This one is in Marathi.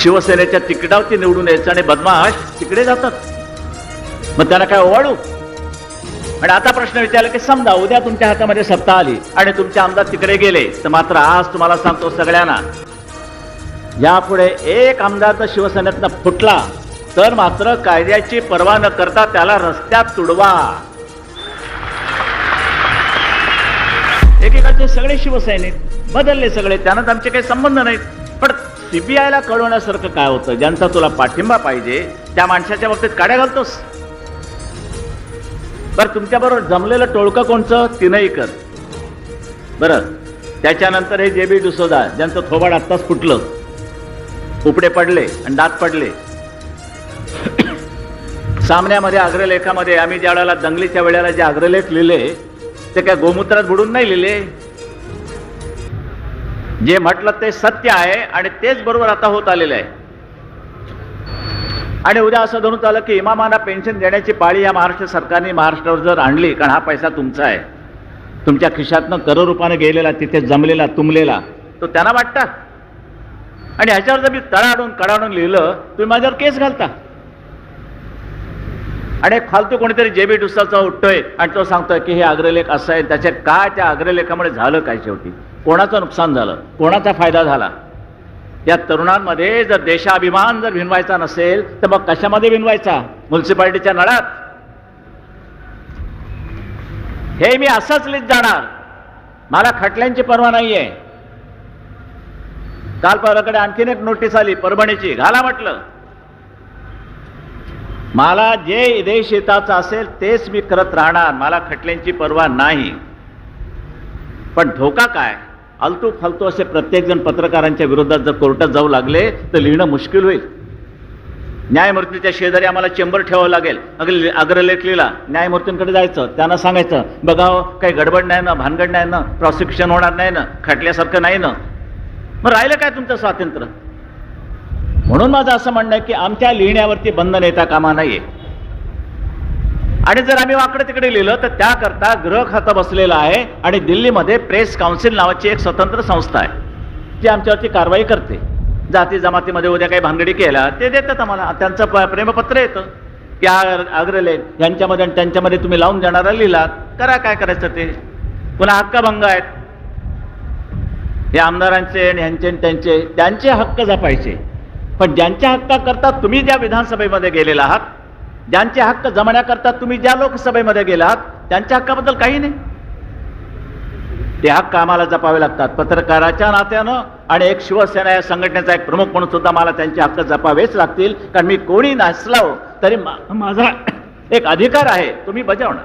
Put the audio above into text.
शिवसेनेच्या तिकिटावरती निवडून यायचं आणि बदमाश तिकडे जातात. मग त्यांना काय ओवाळू? आणि आता प्रश्न विचारला की समजा उद्या तुमच्या हातामध्ये सत्ता आली आणि तुमचे आमदार तिकडे गेले तर मात्र आज तुम्हाला सांगतो सगळ्यांना यापुढे एक आमदार जर शिवसेनेतनं फुटला तर मात्र कायद्याची पर्वा न करता त्याला रस्त्यात तुडवा. एकेकाचे सगळे शिवसैनिक बदलले सगळे त्यांनाच आमचे काही संबंध नाहीत. सीबीआयला कळवण्यासारखं काय होतं? ज्यांचा तुला पाठिंबा पाहिजे त्या माणसाच्या बाबतीत काड्या घालतोस. बरं तुमच्याबरोबर जमलेलं टोळकं कोणचं? तिनही कर बरं त्याच्यानंतर हे जे बी डुसोदा ज्यांचं थोबाड आत्ताच फुटलं. उपडे पडले आणि दात पडले. सामन्यामध्ये अग्रलेखामध्ये आम्ही ज्या वेळेला दंगलीच्या वेळेला जे अग्रलेख लिहिले ते काय गोमूत्रात बुडून नाही लिहिले? जे म्हटलं ते सत्य आहे आणि तेच बरोबर आता होत आलेलं आहे. आणि उद्या असं धरून आलं की इमामांना पेन्शन देण्याची पाळी या महाराष्ट्र सरकारने महाराष्ट्रावर जर आणली कारण हा पैसा तुमचा आहे. तुमच्या खिशातनं करोड रुपयाने गेलेला तिथे जमलेला तुंबलेला तो त्यांना वाटता. आणि ह्याच्यावर जर मी तळाडून कडाडून लिहिलं तुम्ही माझ्यावर केस घालता. आणि फालतू कोणीतरी जे बी डुसाचा उठतोय आणि तो सांगतोय की हे अग्रलेख असं आहे त्याच्या काय त्या अग्रलेखामुळे झालं काय शेवटी? कोणाचं नुकसान झालं? कोणाचा फायदा झाला? या तरुणांमध्ये जर देशाभिमान जर भिनवायचा नसेल तर मग कशामध्ये भिनवायचा? म्युन्सिपाल्टीच्या नळात. हे मी असंच लिहित जाणार. मला खटल्यांची पर्वा नाहीये. काल परवाकडे आणखीन एक नोटीस आली परभणीची. घाला म्हटलं. मला जे देश हिताचं असेल तेच मी करत राहणार. मला खटल्यांची पर्वा नाही. पण धोका काय? आलतू फालतू असे प्रत्येकजण पत्रकारांच्या विरोधात जर कोर्टात जाऊ लागले तर लिहिणं मुश्किल होईल. न्यायमूर्तीच्या शेजारी आम्हाला चेंबर ठेवावं लागेल. अगले अग्रलेख लिहिला न्यायमूर्तींकडे जायचं त्यांना सांगायचं बघाव हो, काही गडबड नाही ना भानगड नाही ना प्रॉसिक्युशन होणार नाही ना खटल्यासारखं नाही ना. मग राहिलं काय तुमचं स्वातंत्र्य? म्हणून माझं असं म्हणणं आहे की आमच्या लिहिण्यावरती बंधन येता कामा नाहीये आणि जर आम्ही वाकडे तिकडे लिहिलं तर त्याकरता गृह खातं बसलेलं आहे आणि दिल्लीमध्ये प्रेस काउन्सिल नावाची एक स्वतंत्र संस्था आहे जी आमच्यावरती कारवाई करते. जाती जमातीमध्ये उद्या काही भानगडी केल्या ते देतात आम्हाला. त्यांचं प- प्रेमपत्र येतं की अग्रलेख यांच्यामध्ये आणि त्यांच्यामध्ये तुम्ही लावून देणारा लिहिलात करा काय करायचं ते. पुन्हा हक्कभंग आहेत. हे आमदारांचे आणि ह्यांचे आणि त्यांचे त्यांचे हक्क जपायचे. पण ज्यांच्या हक्काकरता तुम्ही ज्या विधानसभेमध्ये गेलेला आहात ज्यांचे हक्क जमण्याकरता तुम्ही ज्या लोकसभेमध्ये गेलात त्यांच्या हक्काबद्दल काही नाही. ते हक्क आम्हाला जपावे लागतात. पत्रकाराच्या नात्यानं आणि एक शिवसेना या संघटनेचा एक प्रमुख म्हणून सुद्धा मला त्यांचे हक्क जपावेच लागतील. कारण मी कोणी नसलो तरी माझा एक अधिकार आहे. तुम्ही बजावणार.